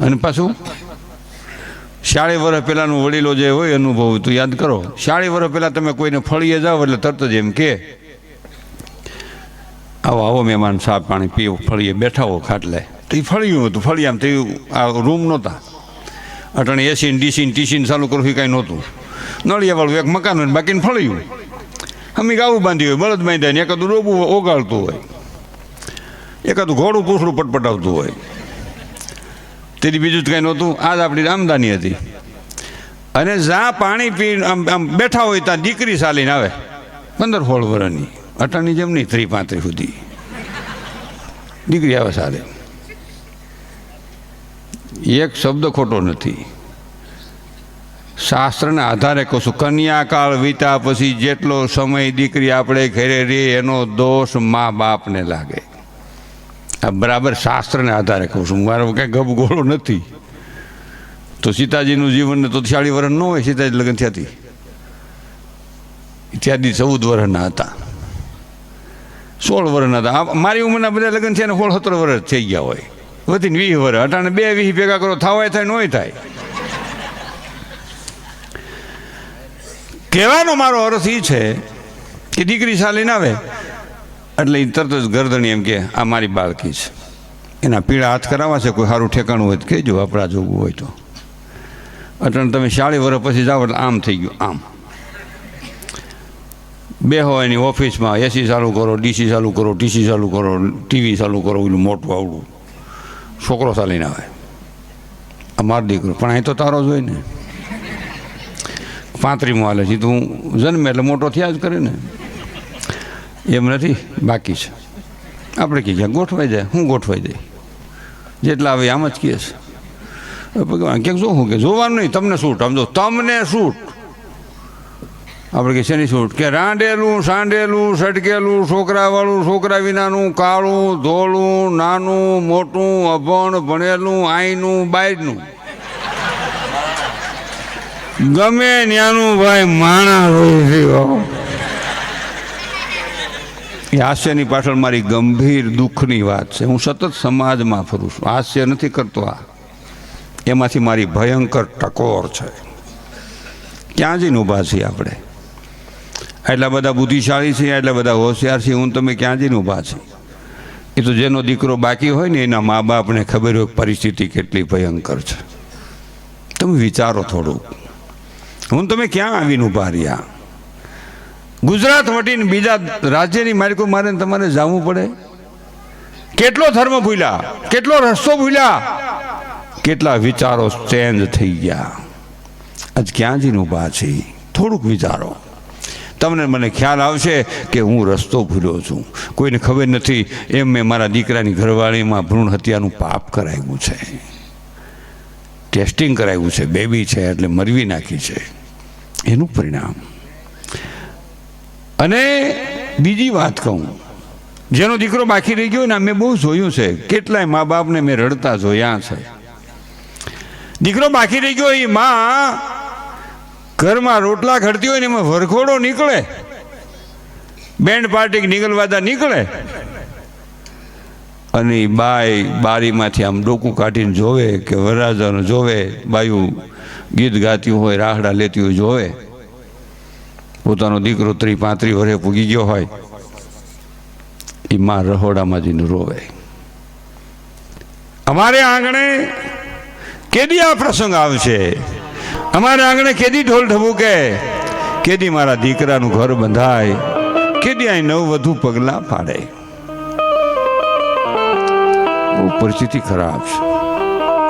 અને પાછું? શાળી વર્ષ પહેલાંનું વડીલો જે હોય અનુભવ તો યાદ કરો. શાળી વર્ષ પહેલાં તમે કોઈને ફળીએ જાઓ એટલે તરત જ એમ કે, આવો આવો મહેમાન સાફ પાણી પીવો ફળીએ, બેઠા હો ખાટલે. તો એ ફળિયું હતું ફળિયામ તો આ રૂમ નહોતા. અટાણે એસી ડીસી ટીસી ચાલુ કરવું એ કાંઈ નહોતું. નળિયાવાળું એક મકાન હોય બાકીને ફળિયું. અમે ગાવું બાંધ્યું હોય, બળદ બાંધ્યા ને એકાદું રોબું ઓગાળતું હોય. એકાદું ઘોડું પૂછડું પટપટાવતું હોય. તેથી બીજું જ કંઈ નહોતું. આ જ આપણી આમદાની હતી. અને જ્યાં પાણી પી આમ આમ બેઠા હોય ત્યાં દીકરી ચાલીને આવે. પંદર સોળ વર્ષની અટાણની જેમ નહીં, ત્રી પાંત્રીસ સુધી. દીકરી આવે સારે. એક શબ્દ ખોટો નથી. શાસ્ત્રના આધારે કહું કન્યાકાળ વીતા પછી જેટલો સમય દીકરી આપણે ઘરે રે, એનો દોષ મા બાપને લાગે. આ બરાબર શાસ્ત્રને આધારે કહું છું. મારો કાંઈ ગબગોળો નથી. તો સીતાજીનું જીવન તો ચાળી વર્ષ ન હોય, સીતાજી લગ્ન થયાથી ત્યાંથી ચૌદ વર્ષના હતા. સોળ વર્ષના હતા. મારી ઉંમરના બધા લગ્ન થયા સોળ સત્તર વર્ષ થઈ ગયા હોય. વધીને વીસ વર્ષ અટાણે બે વીસ ભેગા કરો, થવાય થાય નોય થાય. કહેવાનો મારો અર્થ એ છે કે દીકરી ચાલીને આવે. એટલે એ તરત જ ગરદણી એમ કે, આ મારી બાળકી છે. એના પીળા હાથ કરાવવા છે, કોઈ સારું ઠેકાણું હોય તો કહેજો, આપણા જોવું હોય તો. અટણ તમે ચાળી વર્ષ પછી જાઓ એટલે આમ થઈ ગયું, આમ. બે હોય એની ઓફિસમાં એસી ચાલુ કરો ડીસી ચાલુ કરો ટીસી ચાલુ કરો ટીવી ચાલુ કરો એનું મોટું આવડું. છોકરો ચાલીને આવે. આ મારો દીકરો, પણ અહીં તો તારો જ હોય ને. પાંત્રીમો હાલે છે તું જન્મે એટલે મોટો થયા જ કરે ને. એમ નથી? બાકી છે. આપણે કહીએ ગોઠવાઈ જાય, હું ગોઠવાઈ જાય જેટલા આવે આમ જ કહે છે ભગવાન ક્યાંક જોવું કે, જોવાનું નહીં, તમને શૂટ સમજો તમને શૂટ આપણે કે શેની શૂટ કે રાંડેલું સાંડેલું સટકેલું, છોકરાવાળું, છોકરા વિનાનું, કાળું, ધોળું, નાનું, મોટું, અભણ, ભણેલું, આઈનું બાયનું ગમે ન્યાનું ભાઈ માણા હોય છે, હો. એ હાસ્યની પાછળ મારી ગંભીર દુઃખની વાત છે. હું સતત સમાજમાં ફરું છું. હાસ્ય નથી કરતો આ. એમાંથી મારી ભયંકર ટકોર છે. ક્યાં જઈને ઊભા છીએ આપણે? એટલા બધા બુદ્ધિશાળી છીએ એટલા બધા હોશિયાર છીએ, હું તમે ક્યાં જઈને ઊભા છીએ? એ તો જેનો દીકરો બાકી હોય ને, એના મા બાપને ખબર હોય પરિસ્થિતિ કેટલી ભયંકર છે. તમે વિચારો થોડુંક. હું તમે ક્યાં આવીને ઊભા રહ્યા? ગુજરાત વટીને બીજા રાજ્યની માલિકો મારે તમારે જવું પડે? કેટલો ધર્મ ભૂલ્યા? કેટલો રસ્તો ભૂલ્યા? કેટલા વિચારો ચેન્જ થઈ ગયા. આજ ક્યાં જઈને ઊભા છે? થોડુંક વિચારો. તમને મને ખ્યાલ આવશે કે હું રસ્તો ભૂલ્યો છું. કોઈને ખબર નથી, એમ મેં મારા દીકરાની ઘરવાળીમાં ભ્રૂણ હત્યાનું પાપ કરાવ્યું છે. ટેસ્ટિંગ કરાવ્યું છે. બેબી છે, એટલે મરવી નાખી છે. એનું પરિણામ? અને બીજી વાત કહું. જેનો દીકરો બાકી રહી ગયો ને મેં બહુ જોયું છે. કેટલાય મા બાપને મેં રડતા જોયા છે. દીકરો બાકી રહી ગયો એ માં ઘરમાં રોટલા ઘડતી હોય ને એમાં વરઘોડો નીકળે. બેન્ડ પાર્ટી નીકળવાદા નીકળે. અને એ બાઈ બારીમાંથી આમ ડોકું કાઢીને જોવે કે વરરાજાનું જોવે, બાયું ગીત ગાતી હોય, રાહડા લેતી હોય, જોવે. પોતાનો દીકરો ત્રી પાંત્રી વરે પૂગી ગયો હોય એ માં રહોડામાં જઈને રોવે. અમારે આંગણે કેદી આ પ્રસંગ આવશે? અમારે આંગણે કેદી ઢોલ ઢબુકે કેદી મારા દીકરાનું ઘર બંધાય? કેદી અહીં નવ વધુ પગલાં પાડે? પરિસ્થિતિ ખરાબ છે.